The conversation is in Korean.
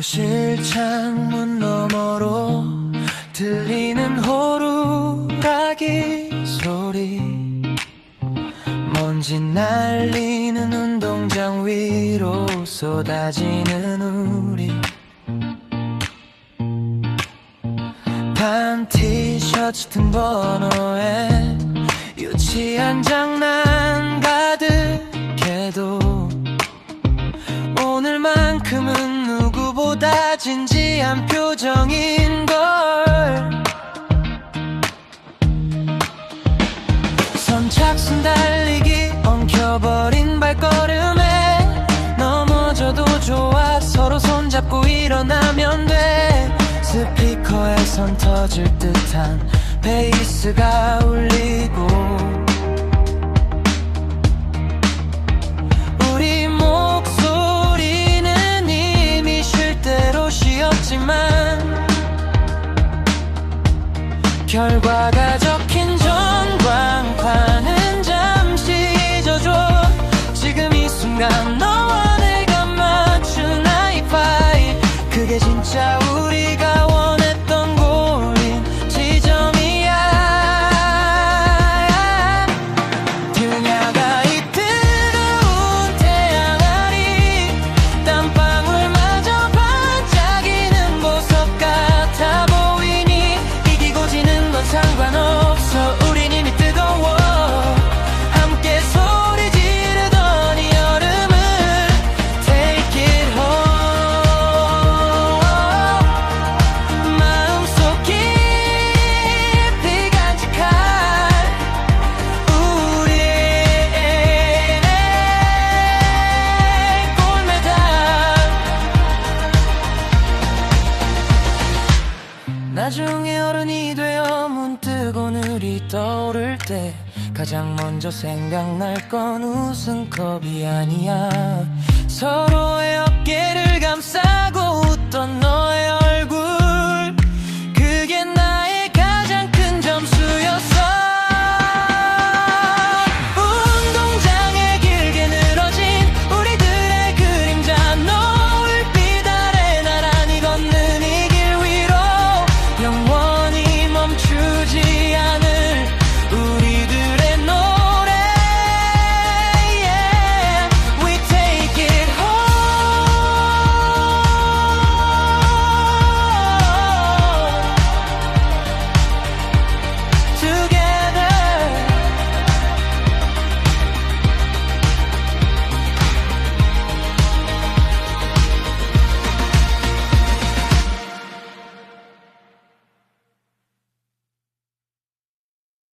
교실 창문 너머로 들리는 호루라기 소리. 먼지 날리는 운동장 위로 쏟아지는 우리. 반 티 셔츠 든 번호에 유치한 장난 진지한 표정인걸. 선착순 달리기 엉켜버린 발걸음에 넘어져도 좋아. 서로 손잡고 일어나면 돼. 스피커에선 터질 듯한 베이스가 울리고 결과가 나중에 어른이 되어 문득 오늘이 떠오를 때 가장 먼저 생각날 건 우승컵이 아니야. 서로